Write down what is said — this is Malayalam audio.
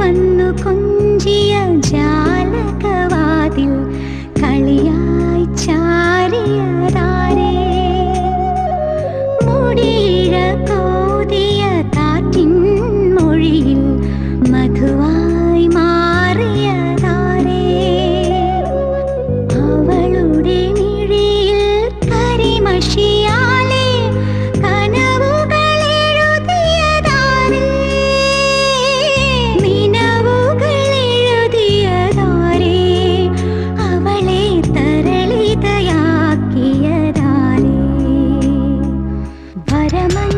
വന്നു കൊഞ്ചിയ ജാലകവാതിൽ കളിയാ பரமன்